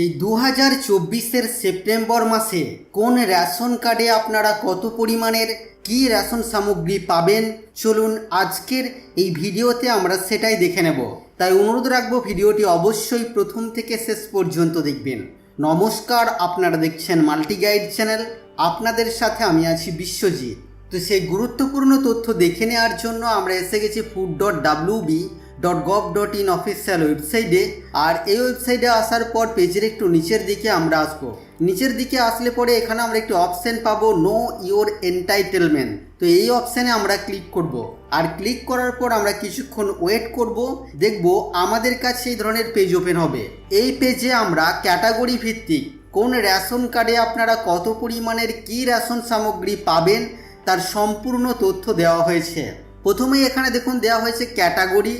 এই দু হাজার চব্বিশের সেপ্টেম্বর মাসে কোন রেশন কার্ডে আপনারা কত পরিমাণের কি রেশন সামগ্রী পাবেন? চলুন আজকের এই ভিডিওতে আমরা সেটাই দেখে নেব। তাই অনুরোধ রাখব ভিডিওটি অবশ্যই প্রথম থেকে শেষ পর্যন্ত দেখবেন। নমস্কার, আপনারা দেখছেন মাল্টি গাইড চ্যানেল। আপনাদের সাথে আমি আছি বিশ্বজিৎ। তো সেই গুরুত্বপূর্ণ তথ্য দেখে নেওয়ার জন্য আমরা এসে গেছি food dot W B dot gov dot in official ওয়েবসাইটে আর এই ওয়েবসাইটে আসার পর পেজের একটু নিচের দিকে আমরা আসব। নিচের দিকে আসলে পরে এখানে আমরা একটি অপশন পাবো নো ইওর এন্টাইটেলমেন্ট। তো এই অপশানে আমরা ক্লিক করব। আর ক্লিক করার পর আমরা কিছুক্ষণ ওয়েট করব। দেখব আমাদের কাছে এই ধরনের পেজ ওপেন হবে। এই পেজে আমরা ক্যাটাগরি ভিত্তিক কোন রেশন কার্ডে আপনারা কত পরিমাণের কি রেশন সামগ্রী পাবেন তার সম্পূর্ণ তথ্য দেওয়া হয়েছে। প্রথমেই এখানে দেখুন দেওয়া হয়েছে ক্যাটাগরি।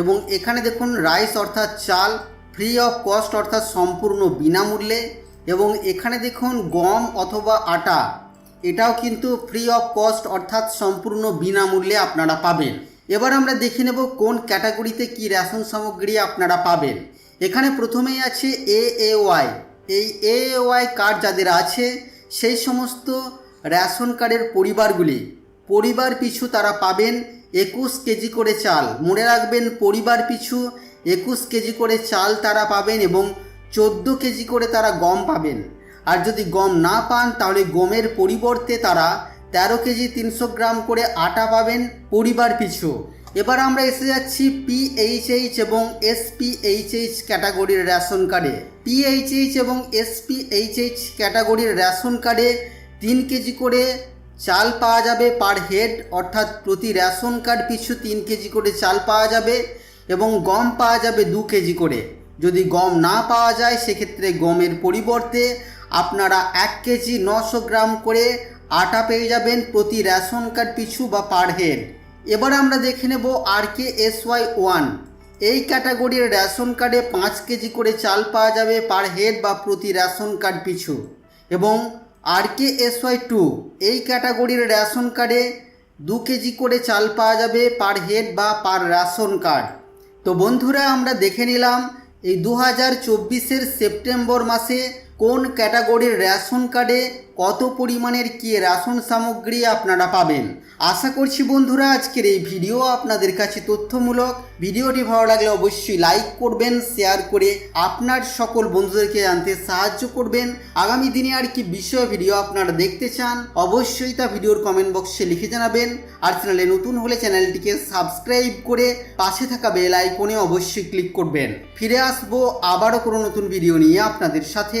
এবং এখানে দেখুন রাইস অর্থাৎ চাল ফ্রি অফ কস্ট অর্থাৎ সম্পূর্ণ বিনামূল্যে এবং এখানে দেখুন গম অথবা আটা, এটাও কিন্তু ফ্রি অফ কস্ট অর্থাৎ সম্পূর্ণ বিনামূল্যে আপনারা পাবেন। এবার আমরা দেখে নেব কোন ক্যাটাগরিতে কি রেশন সামগ্রী আপনারা পাবেন। এখানে প্রথমেই আছে এ এ ওয়াই এই এ এ ওয়াই কার্ড যাদের আছে, সেই সমস্ত রেশন কার্ডের পরিবারগুলি, পরিবার পিছু তারা পাবেন একুশ কেজি করে চাল। মনে রাখবেন, পরিবার পিছু একুশ কেজি করে চাল তারা পাবেন এবং চোদ্দ কেজি করে তারা গম পাবেন। আর যদি গম না পান, তাহলে গমের পরিবর্তে তারা তেরো কেজি তিনশো গ্রাম করে আটা পাবেন পরিবার পিছু। এবার আমরা এসে যাচ্ছি পিএইচএইচ এবং এসপিএইচএইচ ক্যাটাগরির রেশন কার্ডে। পিএইচএইচ এবং এসপিএইচএইচ ক্যাটাগরির রেশন কার্ডে তিন কেজি করে চাল পাওয়া যাবে পার হেড অর্থাৎ প্রতি রেশন কার্ড পিছু তিন কেজি করে চাল পাওয়া যাবে এবং গম পাওয়া যাবে দু কেজি করে। যদি গম না পাওয়া যায়, সেক্ষেত্রে গমের পরিবর্তে আপনারা এক কেজি নশো গ্রাম করে আটা পেয়ে যাবেন প্রতি রেশন কার্ড পিছু বা পার হেড এবার আমরা দেখে নেব R K S Y one এই ক্যাটাগরির রেশন কার্ডে পাঁচ কেজি করে চাল পাওয়া যাবে পার হেড বা প্রতি রেশন কার্ড পিছু এবং R K S Y two এই ক্যাটাগরির রেশন কার্ডে দু কেজি করে চাল পাওয়া যাবে পার হেড বা পার রেশন কার্ড। তো বন্ধুরা, আমরা দেখে নিলাম, এই দু হাজার চব্বিশের সেপ্টেম্বর মাসে কোন ক্যাটাগরির রেশন কার্ডে কত পরিমাণের কি রেশন সামগ্রী আপনারা পাবেন? আশা করছি বন্ধুরা, আজকের এই ভিডিও আপনাদের কাছে তথ্যমূলক। ভিডিওটি ভালো লাগলে অবশ্যই লাইক করবেন, শেয়ার করে আপনার সকল বন্ধুদেরকে জানতে সাহায্য করবেন। আগামী দিনে আর কি বিষয় ভিডিও আপনারা দেখতে চান, অবশ্যই তা ভিডিওর কমেন্ট বক্সে লিখে জানাবেন। আর চ্যানেলে নতুন হলে চ্যানেলটিকে সাবস্ক্রাইব করে পাশে থাকা বেল আইকনে অবশ্যই ক্লিক করবেন। ফিরে আসব আবারও কোনো নতুন ভিডিও নিয়ে আপনাদের সাথে।